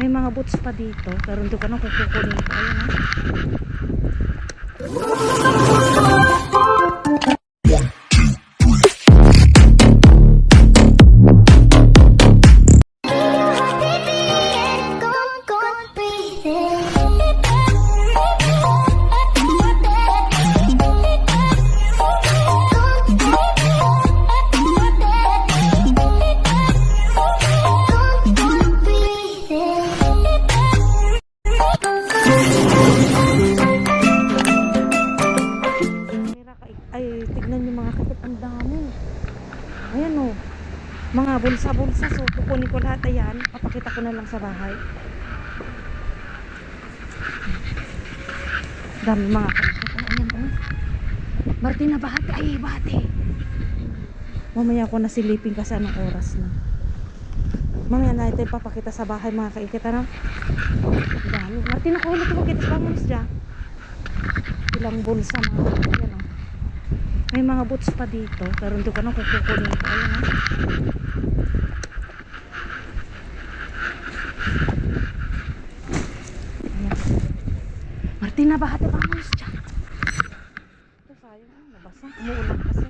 May mga boots pa dito, pero hindi ko na kung kukunin ko. Ayun ah. Ay, tignan yung mga kapit. Ang dami. Ayan o. Mga bulsa-bulsa. So, kukunin ko lahat. Ayan. Papakita ko na lang sa bahay. Dami mga kapit. Oh, ayan o. Marti na bahati. Ay, bahati. Mamaya ko nasilipin kasi anong oras na. Mamaya na ito papakita sa bahay mga kaikit. Ano? Ang dami. Marti na kuhulog ko. Kitas pa mo dyan ilang bulsa mga oh. May mga boots pa dito, pero hindi ko na kung ko. Ayun, oh. Ayan. Martina, bahati pa mo dyan. Ito sayang, oh, nabasa. Umuulan kasi.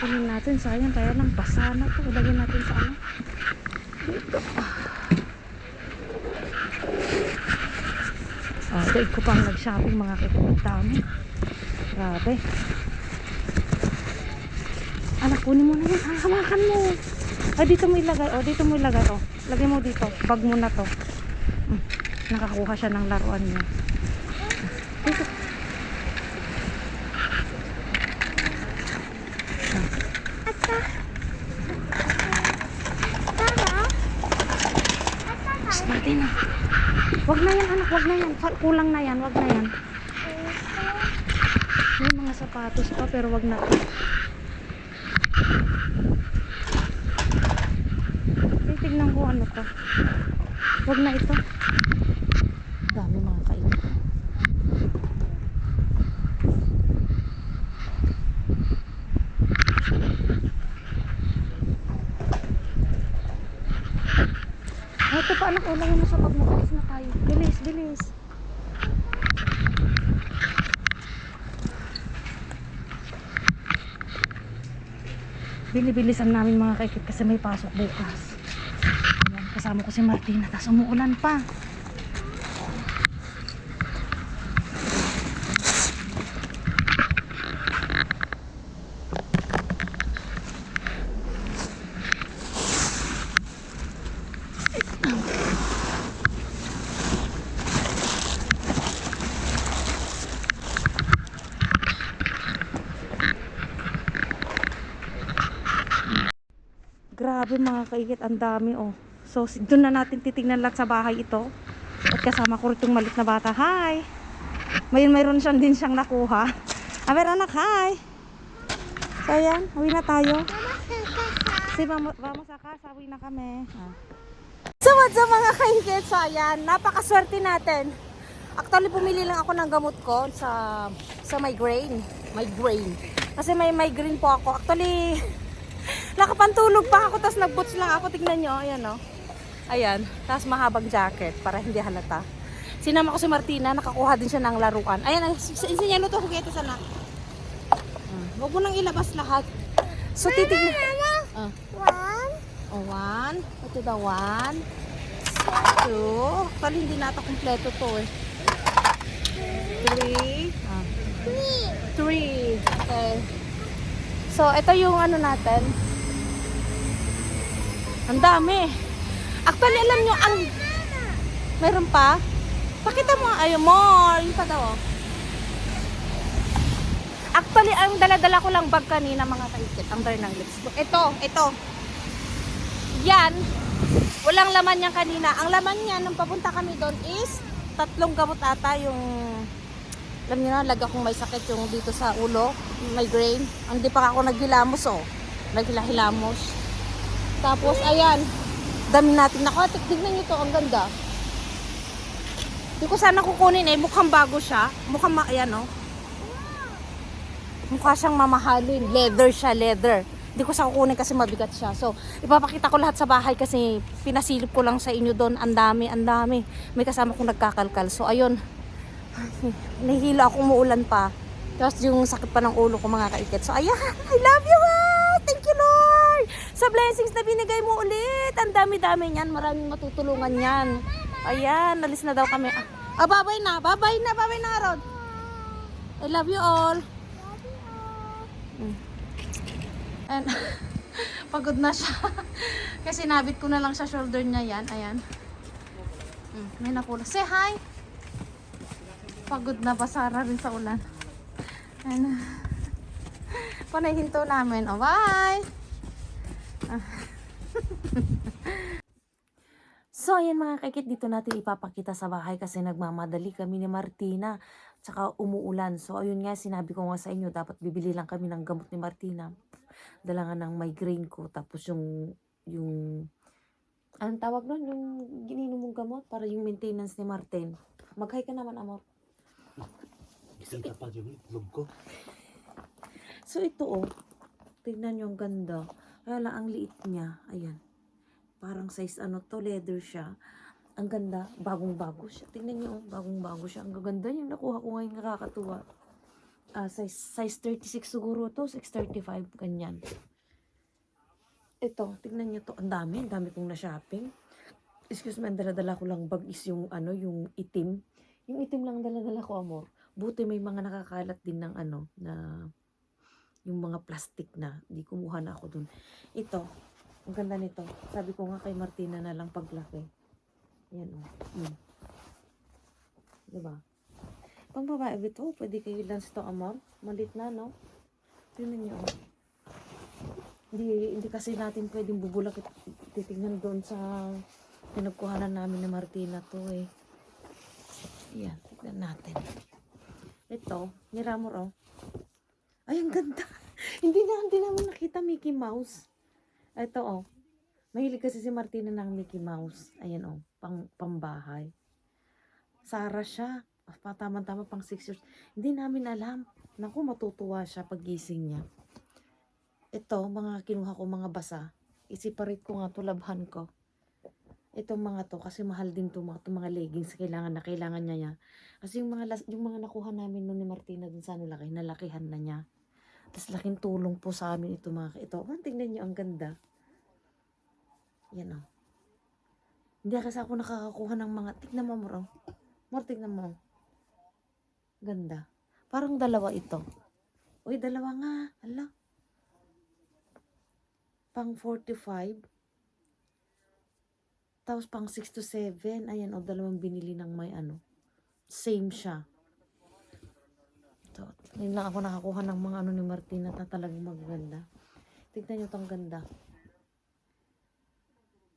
Kunin natin, sayang, kaya lang basa na to. Ilagay natin sa ano. Dito. Oh, daig ko pang nag-shopping mga kikipag dami. Grabe. Anak, kunin mo na yan. Ah, hawakan mo. Ah, dito mo ilagay. Oh, dito mo ilagay. Oh, lagay mo dito. Bag mo na to. Hmm. Nakakuha siya ng laruan niya. Dito. Na yan, anak. Wag na yan. Kulang na yan. Wag na yan. May mga sapatos pa, pero wag na. Titignan ko ano to. Wag na ito. Dami mga kainin. Ah, Ito pa anak, ulangin mo sa. Alis na tayo. Bilis, bilis. Bili-bilisan namin mga kaikit kasi may pasok bukas. Ayan, kasama ko si Martina, tapos umuulan pa. Grabe mga kaikit, ang dami oh. So, doon na natin titignan lahat sa bahay ito. At kasama ko rin malit na bata. Hi! Mayroon mayroon siyang din siyang nakuha. Aber anak, hi! So, ayan, uwi na tayo. Si vamos, vamos sa casa, uwi na kami. Ah. So, what's up mga kaikit? So, ayan, napakaswerte natin. Actually, pumili lang ako ng gamot ko sa sa migraine. Migraine. Kasi may migraine po ako. Actually, nakapantulog pa ako, tapos nag-boots lang ako. Tignan nyo, ayan o. Ayan, tapos mahabang jacket para hindi halata. Sinama ko si Martina, nakakuha din siya ng laruan. Ayan, insinya mo to, huwag sana. Uh, huwag mo nang ilabas lahat. So, titignan. Ah. One, Oh, one. Ito daw, one. Two. Actually, hindi nata kompleto to eh. Three. Ah. three, Three. Okay. So, ito yung ano natin. Ang dami. Actually, alam nyo, ang... Meron pa? Pakita mo. Ayun, more. Yung pa daw. oh. Actually, ang dala-dala ko lang bag kanina, mga kaikit. Ang dala ng lips. Ito, ito. Yan. Walang laman yan kanina. Ang laman niya, nung papunta kami doon is tatlong gamot ata yung alam niyo na, lag akong may sakit yung dito sa ulo, migraine. Hindi pa ako naghilamos oh. Naghilahilamos. Tapos, ayan, dami natin nakuha. Tignan niyo to, ang ganda. Hindi ko sana kukunin eh, mukhang bago siya. Mukhang, ma- ayan oh. Mukha siyang mamahalin. Leather siya, leather. Hindi ko sa kukunin kasi mabigat siya. So, ipapakita ko lahat sa bahay kasi pinasilip ko lang sa inyo doon. Ang dami, ang dami. May kasama kong nagkakalkal. So, ayun. Ay, nahihilo ako umuulan pa. Tapos yung sakit pa ng ulo ko mga kaikit. So, ayan. I love you all. Thank you, Lord. Sa blessings na binigay mo ulit. Ang dami-dami niyan. Maraming matutulungan yan. Ayan. Nalis na daw kami. Ah babay na. Babay na. Babay na, Rod. I love you all. Mm. And, pagod na siya. Kasi nabit ko na lang sa shoulder niya yan. Ayan. Mm, may napula. Say hi! Pagod na basara rin sa ulan. Ayan. Panay hinto namin. Oh, bye! So, ayan mga kaikit, dito natin ipapakita sa bahay kasi nagmamadali kami ni Martina. Tsaka umuulan. So, ayun nga, sinabi ko nga sa inyo, dapat bibili lang kami ng gamot ni Martina. Dala nga ng migraine ko. Tapos yung, yung, anong tawag nun? Yung gininom mong gamot para yung maintenance ni Martin. Mag-hi ka naman, amor. Gising ka pa yung itlog ko. So, ito oh. Tignan nyo ang ganda. Kaya lang, ang liit niya. Ayan. Parang size ano to, leather siya. Ang ganda, bagong-bago siya. Tingnan niyo, oh, bagong-bago siya. Ang gaganda yung nakuha ko ngayon nakakatuwa. Ah, size, size 36 siguro to, 635, ganyan. Ito, tingnan niyo to. Ang dami, ang dami kong na-shopping. Excuse me, ang dala-dala ko lang bag is yung ano, yung itim. Yung itim lang dala-dala ko, amor. Buti may mga nakakalat din ng ano, na yung mga plastic na. Di kumuha na ako dun. Ito, ang ganda nito. Sabi ko nga kay Martina na lang paglaki. Yan o. Oh. Mm. Diba? Pang babae ito, pwede kayo lang ito amor. Malit na, no? Tingnan niyo. oh. Hindi, hindi kasi natin pwedeng bubulak at titignan doon sa pinagkuhanan namin ni Martina to eh. Yan, tignan natin. Ito, ni Ramor oh. Ay, ang ganda. Hindi na, hindi namin nakita Mickey Mouse. Ito oh. Mahilig kasi si Martina ng Mickey Mouse. Ayan oh, pang pambahay. Sara siya. Patama-tama pang 6 years. Hindi namin alam. Naku, matutuwa siya pagising niya. Ito, mga kinuha ko mga basa. Isiparate ko nga to, labhan ko. Itong mga to, kasi mahal din to mga, to, mga leggings. Kailangan na, kailangan niya niya. Kasi yung mga, yung mga nakuha namin noon ni Martina dun sa ano laki, nalakihan na niya. Tapos laking tulong po sa amin ito mga, ito. Oh, tingnan niyo, ang ganda. Yan o. Hindi kasi ako nakakakuha ng mga, tignan mo mo Mor, tignan mo. Ganda. Parang dalawa ito. Uy, dalawa nga. Hala. Pang 45. Tapos pang 6 to 7. Ayan, o, dalawang binili ng may ano. Same siya. Ngayon lang ako nakakuha ng mga ano ni Martina na talagang magaganda. Tignan nyo itong ganda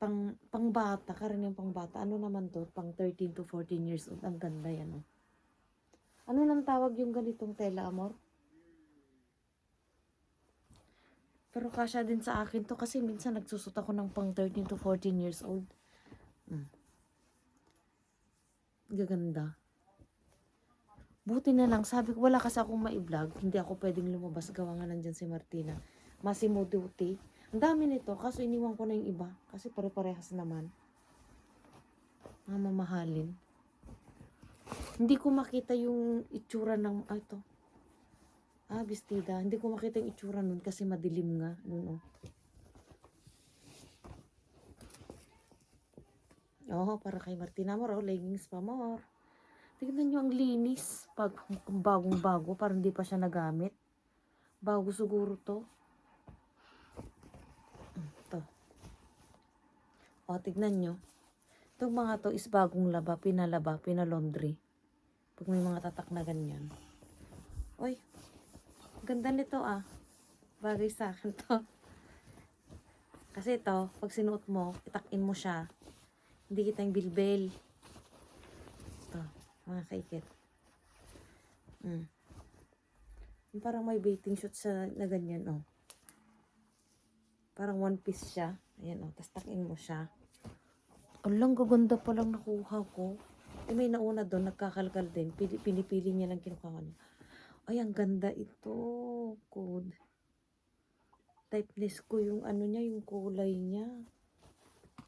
pang pang bata, karaniwang pang bata. Ano naman to? Pang 13 to 14 years old. Ang ganda yan, oh. Ano nang tawag yung ganitong tela, amor? Pero kasya din sa akin to kasi minsan nagsusot ako ng pang 13 to 14 years old. Mm. Gaganda. Buti na lang, sabi ko, wala kasi akong ma-vlog. Hindi ako pwedeng lumabas. Gawa nga nandyan si Martina. Massimo Duty. Ang dami nito, kaso iniwan ko na yung iba. Kasi pare-parehas naman. Mga mamahalin. Hindi ko makita yung itsura ng, ah, ito. Ah, bestida. Hindi ko makita yung itsura nun kasi madilim nga. Nun, oh. Oo, para kay Martina mo, oh, leggings pa mo. Tignan nyo ang linis. Pag bagong-bago, parang hindi pa siya nagamit. Bago siguro to. Ito. O, tignan nyo. Itong mga to is bagong laba, pinalaba, pinalondry. Pag may mga tatak na ganyan. Uy, ganda nito ah. Bagay sa akin to. Kasi ito, pag sinuot mo, itakin mo siya. Hindi kitang bilbel. Mga kaikit. Mm. Parang may baiting shot sa na ganyan, oh. Parang one piece siya. Ayan, oh. Tapos takin mo siya. Alang, gaganda pa lang nakuha ko. Eh, may nauna doon, nagkakalkal din. Pili, pinipili niya lang kinukuha niya. Ay, ang ganda ito. Good. typeness ko yung ano niya, yung kulay niya.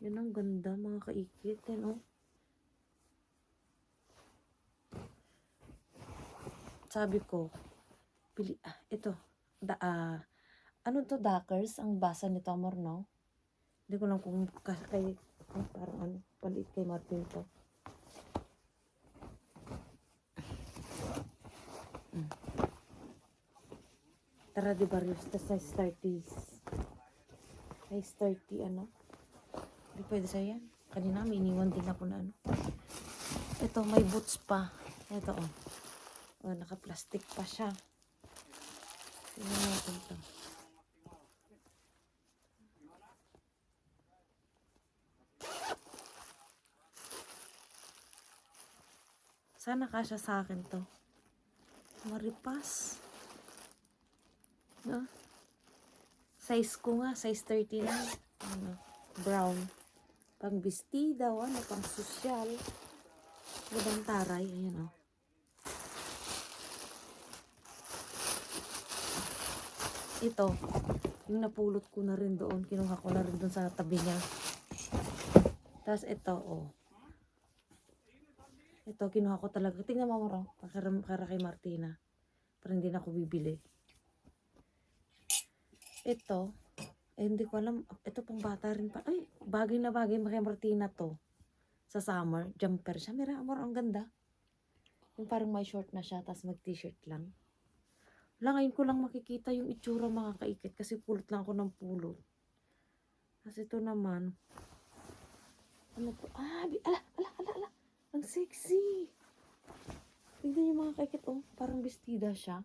Yan ang ganda mga kaikit. Yan oh. Sabi ko, pili, ah, ito, da, ah, ano to, Dockers? Ang basa nito, Amor, no? Hindi ko lang kung ka- kay, kung parang ano, palit kay Martin to. Mm. Tara, di ba, Rios, the size 30s. Size 30, ano? Hindi pwede sa yan. Kanina, may iniwan din ako na ano. Ito, may boots pa. Ito, oh. Oh, naka-plastic pa siya. Tingnan natin to. Sana kasya sa akin to. Maripas. No? Size ko nga, size 30 lang. Ano, brown. Pang bestida ano, pang sosyal. Gabang taray, ayan o. Ito, yung napulot ko na rin doon, kinuha ko na rin doon sa tabi niya. Tapos ito, oh. Ito, kinuha ko talaga. Tingnan mo mo, para, para kay Martina. Para hindi na ako bibili. Ito, eh, hindi ko alam. Ito pang bata rin pa. Ay, bagay na bagay kay Martina to. Sa summer, jumper siya. Mira, amor, ang ganda. Yung parang may short na siya, tapos mag-t-shirt lang. Wala, ngayon ko lang makikita yung itsura mga kaikit kasi pulot lang ako ng pulot. Kasi ito naman, ano to? Ah, ala, ala, ala, ala. Ang sexy. Tignan yung mga kaikit, oh. Parang bestida siya.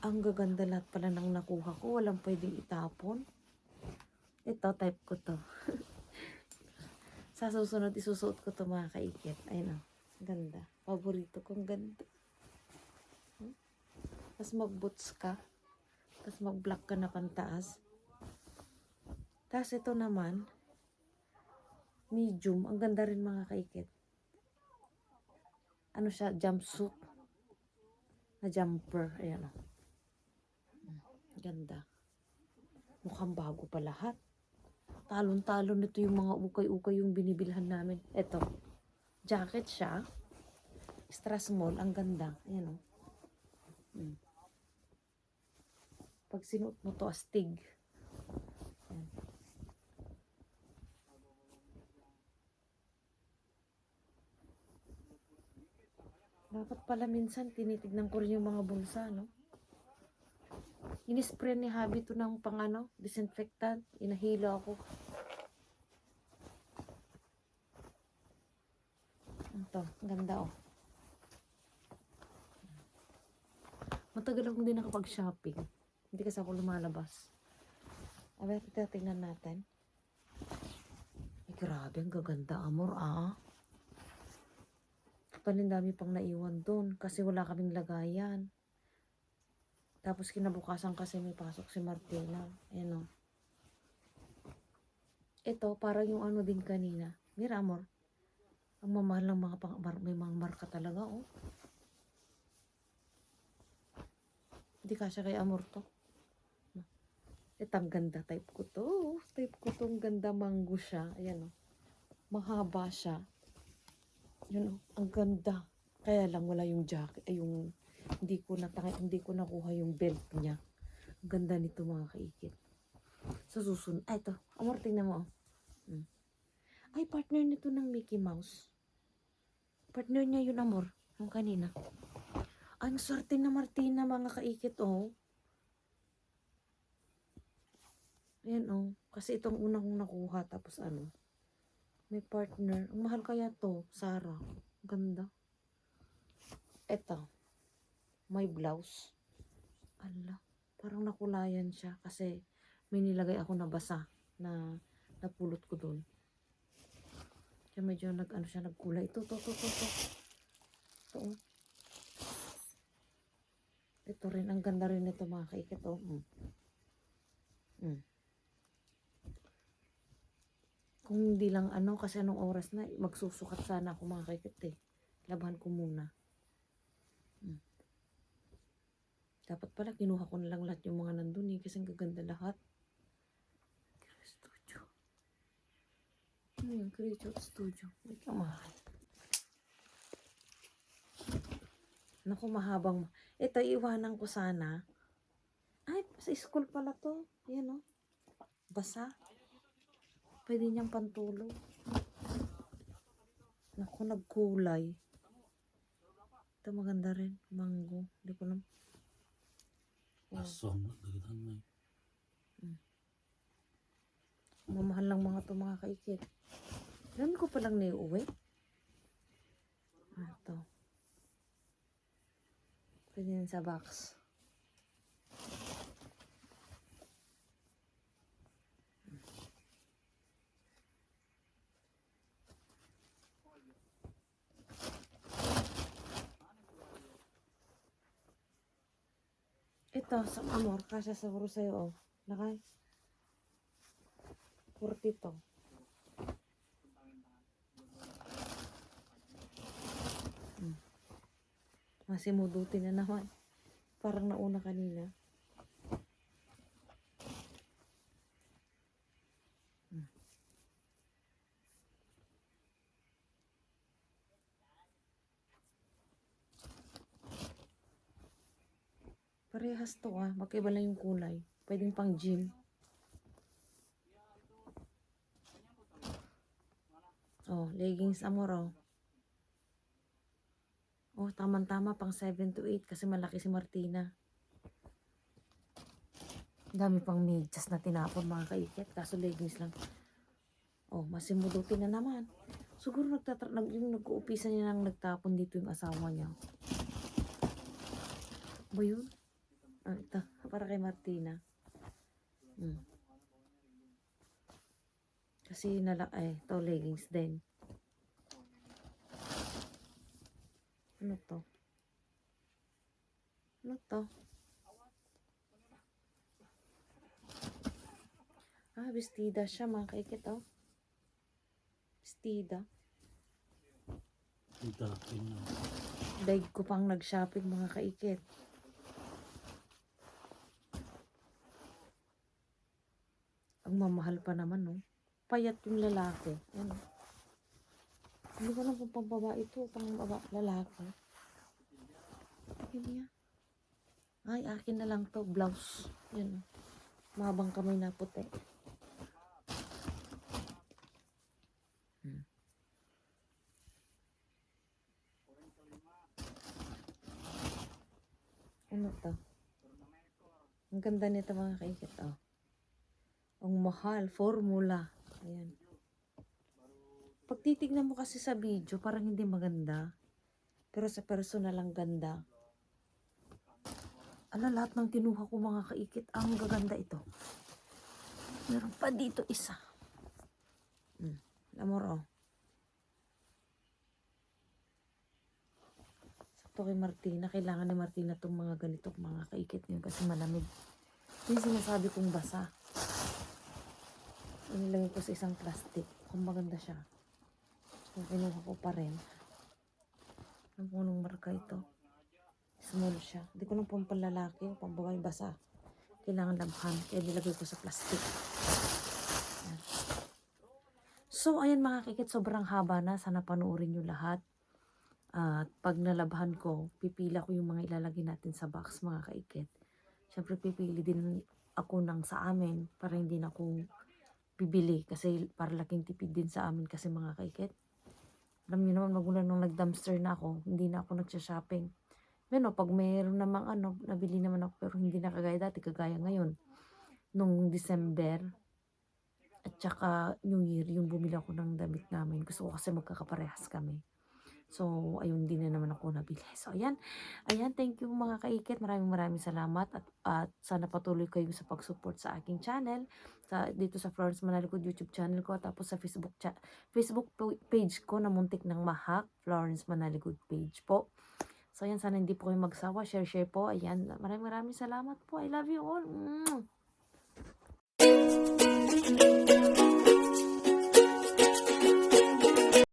Ang gaganda lahat pala ng nakuha ko. Walang pwedeng itapon. Ito, type ko to. Sa susunod, isusuot ko to mga kaikit. Ayun, oh. Ganda. Paborito kong ganda. Hmm? Tapos mag-boots ka. Tapos mag-black ka na pantaas. Tapos ito naman, medium. Ang ganda rin mga kaikit. Ano siya? Jumpsuit. Na jumper. Ayan o. Ganda. Mukhang bago pa lahat. Talon-talon nito yung mga ukay-ukay yung binibilhan namin. Ito. Jacket siya. Extra small. Ang ganda. Ayan o. Mm. Pag sinuot mo to, astig. Dapat pala minsan tinitignan ko rin yung mga bulsa, no? Inispray ni Habi to ng pang ano, disinfectant. Inahilo ako. Ito, ganda oh. Matagal akong din nakapag-shopping. Hindi kasi ako lumalabas. Aber, ito, tingnan natin. Ay, grabe, ang gaganda, amor, ah. Paling dami pang naiwan doon kasi wala kaming lagayan. Tapos kinabukasan kasi may pasok si Martina. Ayan o. Ito, parang yung ano din kanina. Mira, amor. Ang mamahal ng mga pang, mar- may mga marka talaga, oh. Hindi kasya kay amor to. Ito, ang ganda. Type ko to. Type ko tong ganda mango siya. Ayan, oh. Mahaba siya. Yun, oh, ang ganda. Kaya lang wala yung jacket, ay yung hindi ko natanga, hindi ko nakuha yung belt niya. Ang ganda nito mga kaikit. Sa susunod, ay ito, amor tingnan mo. oh. Hmm. Ay, partner nito ng Mickey Mouse. Partner niya yun, amor. Yung kanina. Ang swerte na Martina, mga kaikit, oh. Ayan, oh. Kasi itong unang kong nakuha, tapos ano, may partner. Ang mahal kaya to, Sarah. Ganda. Eto. May blouse. Ala. Parang nakulayan siya kasi may nilagay ako na basa na napulot ko doon. Kaya medyo nag, ano siya, nagkulay. Ito, to, to, to, to. Ito, oh. Ito rin, ang ganda rin nito mga kaikit, oh. Mm. Mm. Kung hindi lang ano, kasi anong oras na, magsusukat sana ako mga kaikit eh. Laban ko muna. Hmm. Dapat pala kinuha ko na lang lahat yung mga nandun eh kasi ang gaganda lahat. Studio. Ano yung Create Studio? Wait lang mahal. Naku, mahabang. Ito, iwanan ko sana. Ay, sa school pala to. Yan oh. Basa. Pwede niyang pantulog. Naku, nagkulay. Ito maganda rin. Mango. Hindi ko lang. Oh, Asong, dagitan na eh. mamahal lang mga to mga kaikit. Alam ko palang naiuwi. Ah, ito. Pwede yan sa box. Ito, sa amor, kasya sa puro sa'yo, oh. Nakay. Kurti to. Hmm. Masimuduti na naman. Parang nauna kanina. Hmm. Parehas to ah. Magkaiba lang yung kulay. Pwedeng pang gym. Oh, leggings amor oh. Tamang-tama pang 7 to 8 kasi malaki si Martina. Dami pang medyas na tinapon mga kaikit. Kaso leggings lang. Oh, masimuduti na naman. Siguro nagtatra nag yung nag-uupisan niya nang nagtapon dito yung asawa niya. Ba yun? Ah, ito. Para kay Martina. Hmm. Kasi nala ay, to leggings din. Ano to? Ano to? Ah, bestida siya mga kaikit oh. Bestida. Ito. Daig ko pang nag-shopping mga kaikit. Ang mamahal pa naman, no? Payat yung lalaki. Yan. oh. Hindi ko alam kung ito, pang baba, lalaki. Yun. Ay, akin na lang to, blouse. Yan. oh. Mahabang kamay na puti. Hmm. Ano to? Ang ganda nito mga kaikit, oh. Ang mahal, formula. Ayan. Pag titignan mo kasi sa video, parang hindi maganda. Pero sa personal lang ganda. Ala, lahat ng kinuha ko mga kaikit, ang gaganda ito. Meron pa dito isa. Hmm. Amor, oh. Sakto kay Martina. Kailangan ni Martina itong mga ganito, mga kaikit ngayon kasi malamig. Yung sinasabi kong basa. Inilagay ko sa isang plastic. Kung maganda siya. So, kinuha ko pa rin. Ang punong marka ito. Small siya. Hindi ko lang pang panlalaki pang babae basa. Kailangan labhan. Kaya nilagay ko sa plastic. Ayan. So, ayan mga kikit, sobrang haba na. Sana panoorin nyo lahat. At pag nalabhan ko, pipila ko yung mga ilalagay natin sa box mga kaikit. Siyempre pipili din ako ng sa amin para hindi na ako bibili kasi para laking tipid din sa amin kasi mga kaikit. Alam niyo naman magulang nung nag-dumpster na ako, hindi na ako nagsha-shopping. Pero pag mayroon namang ano, nabili naman ako pero hindi na kagaya dati, kagaya ngayon. Nung December, at saka New Year, yung bumili ako ng damit namin. Gusto ko kasi magkakaparehas kami. So, ayun, din na naman ako nabili. So, ayan. Ayan, thank you mga kaikit. Maraming maraming salamat. At, at sana patuloy kayo sa pag-support sa aking channel. Sa, dito sa Florence Manalikod YouTube channel ko. Tapos sa Facebook, cha- Facebook page ko na muntik ng mahak. Florence Manalikod page po. So, ayan, sana hindi po kayo magsawa. Share, share po. Ayan, maraming maraming salamat po. I love you all. Mm.